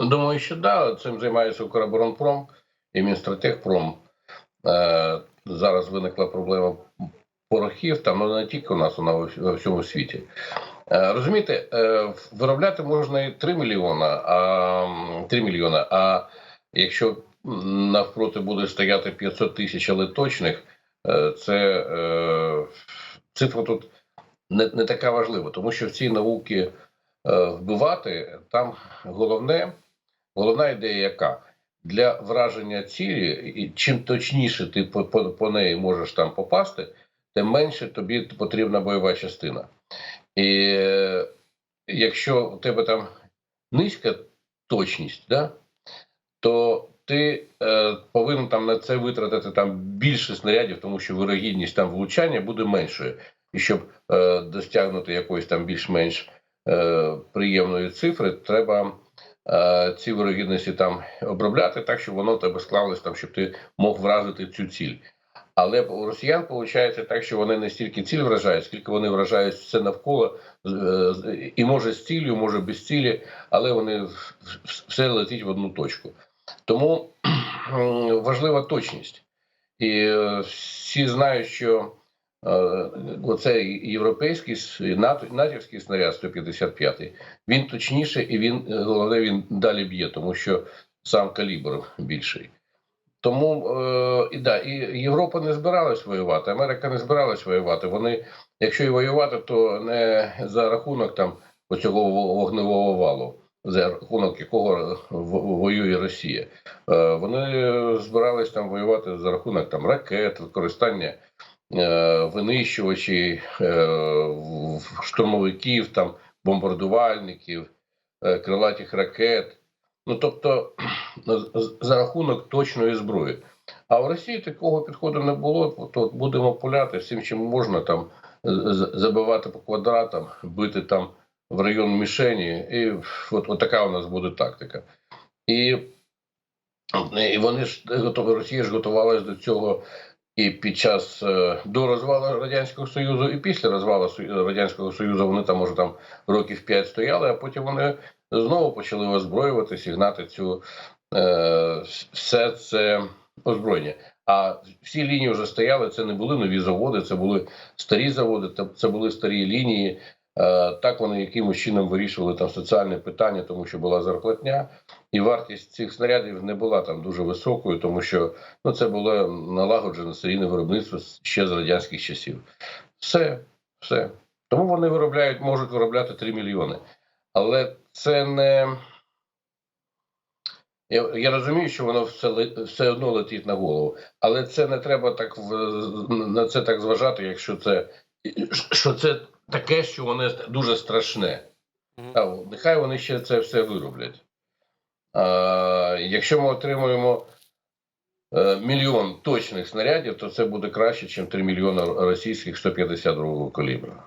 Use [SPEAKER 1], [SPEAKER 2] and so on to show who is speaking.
[SPEAKER 1] Думаю, що да, цим займається Укроборонпром і Мінстратегпром. Е, зараз виникла проблема порохів, там ну, не тільки у нас, вона во всьому світі. Е, розумієте, е, виробляти можна і 3 мільйона, а м, 3 мільйона. А якщо навпроти буде стояти 500 тисяч, але точних, е, це цифра тут не, не така важлива, тому що в цій науці е, вбивати там головне, головна ідея яка? Для враження цілі, і чим точніше ти по, по, по неї можеш там попасти, тим менше тобі потрібна бойова частина. І е, якщо у тебе там низька точність, да, то ти е, повинен там на це витратити там більше снарядів, тому що вирогідність там влучання буде меншою. І щоб е, досягнути якоїсь там більш-менш е, приємної цифри, треба ці вирогідності там обробляти так, щоб воно тебе склалось там, щоб ти мог вразити цю ціль. Але у росіян виходить так, що вони не стільки ціль вражають, скільки вони вражають все навколо, е, і може з ціллю, може без цілі, але вони все летить в одну точку. Тому важлива точність. І е, всі знають, що е, оцей європейський натівський снаряд 155, він точніше і він е, головне він далі б'є, тому що сам калібр більший. Тому е, і да, і Європа не збиралась воювати, Америка не збиралась воювати. Вони, якщо і воювати, то не за рахунок там оцього вогневого валу, за рахунок якого воює Росія. Е, вони збирались там воювати за рахунок там ракет, використання е, винищувачів, е, штурмовиків, там бомбардувальників, е, крилатих ракет. Ну тобто за рахунок точної зброї. А в Росії такого підходу не було. То будемо пуляти всім, чим можна там забивати по квадратам, бити там в район мішені, і от, от така у нас буде тактика. І, і вони ж готові, Росія ж готувалась до цього і під час е, до розвалу радянського союзу, і після розвалу радянського союзу вони там може там років 5 стояли, а потім вони знову почали озброюватись і гнати цю е, все це озброєння. А всі лінії вже стояли. Це не були нові заводи, це були старі заводи, це були старі лінії. Е, так вони якимось чином вирішували там соціальне питання, тому що була зарплатня, і вартість цих снарядів не була там дуже високою, тому що ну це було налагоджене серійне виробництво ще з радянських часів. Все, все. Тому вони виробляють, можуть виробляти 3 мільйони. Але це не. Я, я розумію, що воно все, все одно летить на голову, але це не треба так на це так зважати, якщо це що це таке, що воно дуже страшне. Нехай вони ще це все вироблять. А, якщо ми отримуємо е, мільйон точних снарядів, то це буде краще, ніж 3 мільйони російських 152-го калібру.